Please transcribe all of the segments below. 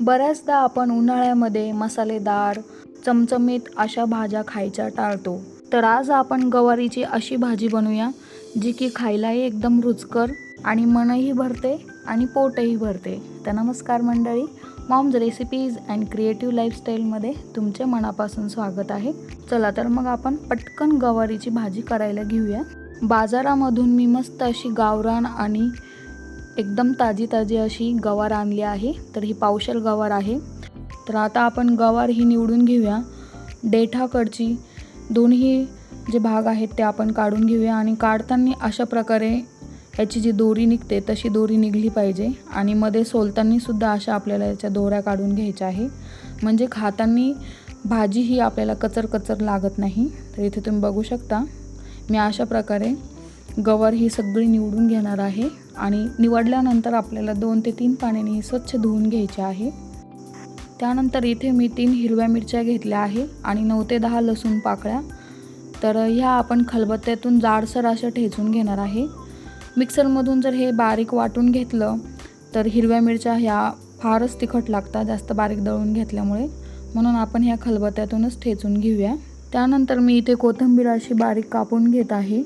बऱ्याचदा आपण उन्हाळ्यामध्ये मसालेदार चमचमीत अशा भाज्या खायच्या टाळतो. तर आज आपण गवारीची अशी भाजी बनवूया जी की खायलाही एकदम रुचकर आणि मनही भरते आणि पोटही भरते. तर नमस्कार मंडळी मॉम्स रेसिपीज अँड क्रिएटिव्ह लाईफस्टाईलमध्ये तुमचे मनापासून स्वागत आहे. चला तर मग आपण पटकन गवारीची भाजी करायला घेऊया. बाजारामधून मी मस्त अशी गावरान आणि एकदम ताजी ताजी अशी गवार आणली आहे. तर ही पावशल गवार आहे. तर आता आपण गवार ही निवडून घेऊया. देठाकडची दोन्ही जे भाग आहेत ते आपण काढून घेऊया आणि काढताना अशा प्रकारे याची जी दोरी निघते तशी दोरी निघली पाहिजे आणि मध्ये सोलतानासुद्धा अशा आपल्याला याच्या दोऱ्या काढून घ्यायच्या आहे. म्हणजे खाताना भाजी ही आपल्याला कचर कचर लागत नाही. तर इथे तुम्ही बघू शकता. मी अशा प्रकारे गवार ही सगळी निवडून घेणार आहे आणि निवडल्यानंतर आपल्याला दोन ते तीन पाण्याने स्वच्छ धुवून घ्यायचे आहे. त्यानंतर इथे मी तीन हिरव्या मिरच्या घेतल्या आहे आणि नऊ ते दहा लसूण पाकळ्या. तर ह्या आपण खलबत्त्यातून जाडसर अशा ठेचून घेणार आहे. मिक्सरमधून जर हे बारीक वाटून घेतलं तर हिरव्या मिरच्या ह्या फारच तिखट लागतात जास्त बारीक दळून घेतल्यामुळे. म्हणून आपण ह्या खलबत्त्यातूनच ठेचून घेऊया. त्यानंतर मी इथे कोथिंबीर अशी बारीक कापून घेत आहे.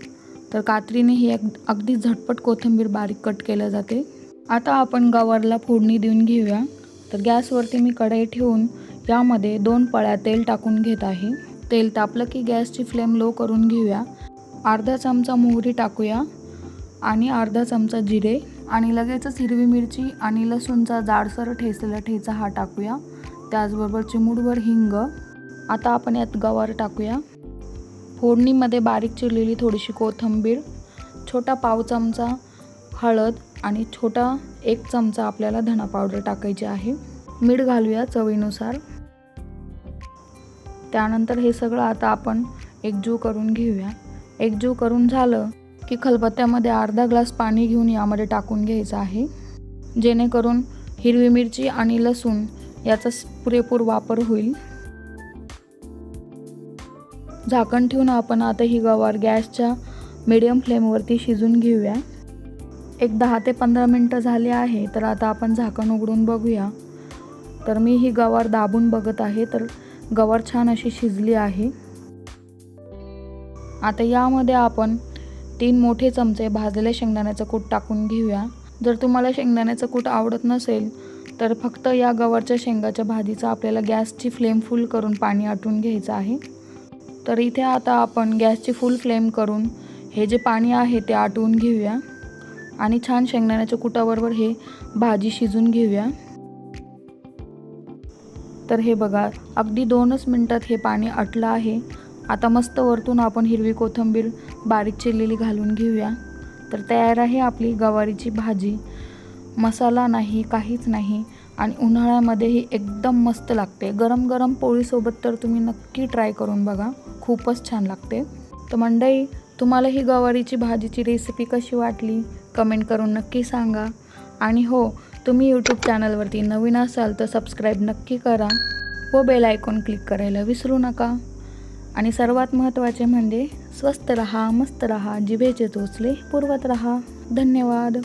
तर कात्रीने ही एक अगदी झटपट कोथिंबीर बारीक कट केलं जाते. आता आपण गवारला फोडणी देऊन घेऊया. तर गॅसवरती मी कढई ठेवून यामध्ये दोन पळ्या तेल टाकून घेत आहे. तेल तापलं की गॅसची फ्लेम लो करून घेऊया. अर्धा चमचा मोहरी टाकूया आणि अर्धा चमचा जिरे आणि लगेचच हिरवी मिरची आणि लसूणचा जाडसर ठेचलेला ठेचा हा टाकूया. त्याचबरोबर चिमूडभर हिंग. आता आपण यात गवार टाकूया. फोडणीमध्ये बारीक चिरलेली थोडीशी कोथिंबीर छोटा पाव चमचा हळद आणि छोटा एक चमचा आपल्याला धना पावडर टाकायची आहे. मीठ घालूया चवीनुसार. त्यानंतर हे सगळं आता आपण एकजीव करून घेऊया. एकजीव करून झालं की खलबत्त्यामध्ये अर्धा ग्लास पाणी घेऊन यामध्ये टाकून घ्यायचं आहे. जेणेकरून हिरवी मिरची आणि लसूण याचा पुरेपूर वापर होईल. झाकण ठेवून आपण आता ही गवार गॅसच्या मिडियम फ्लेमवरती शिजून घेऊया. एक दहा ते पंधरा मिनटं झाली आहे तर आता आपण झाकण उघडून बघूया. तर मी ही गवार दाबून बघत आहे तर गवार छान अशी शिजली आहे. आता यामध्ये आपण तीन मोठे चमचे भाजलेले शेंगदाण्याचं कूट टाकून घेऊया. जर तुम्हाला शेंगदाण्याचं कूट आवडत नसेल तर फक्त या गवारच्या शेंगाच्या भाजीचा आपल्याला गॅसची फ्लेम फुल करून पाणी आटून घ्यायचं आहे. तर इथे आता आपण गॅसची फुल फ्लेम करून हे जे पाणी आहे ते आटवून घेऊया. आणि छान शेंगदाण्याच्या कुटाबरोबर हे भाजी शिजून घेऊया. तर हे बघा अगदी दोनच मिनटात हे पाणी आटलं आहे. आता मस्त वरतून आपण हिरवी कोथिंबीर बारीक चिरलेली घालून घेऊया. तर तयार आहे आपली गवारीची भाजी. मसाला नाही काहीच नाही. आणि उन्हाळ्यामध्ये ही एकदम मस्त लागते. गरम गरम पोळीसोबत तर तुम्ही नक्की ट्राय करून बघा. खूपच छान लागते. तर मंडई तुम्हाला ही गवारीची भाजीची रेसिपी कशी वाटली? कमेंट करून नक्की सांगा. आणि हो तुम्ही यूट्यूब चॅनलवरती नवीन असाल तर सबस्क्राईब नक्की करा व बेल आयकॉन क्लिक करायला विसरू नका. आणि सर्वात महत्त्वाचे म्हणजे स्वस्त रहा मस्त रहा जिभेचे चोचले पुरवत रहा. धन्यवाद.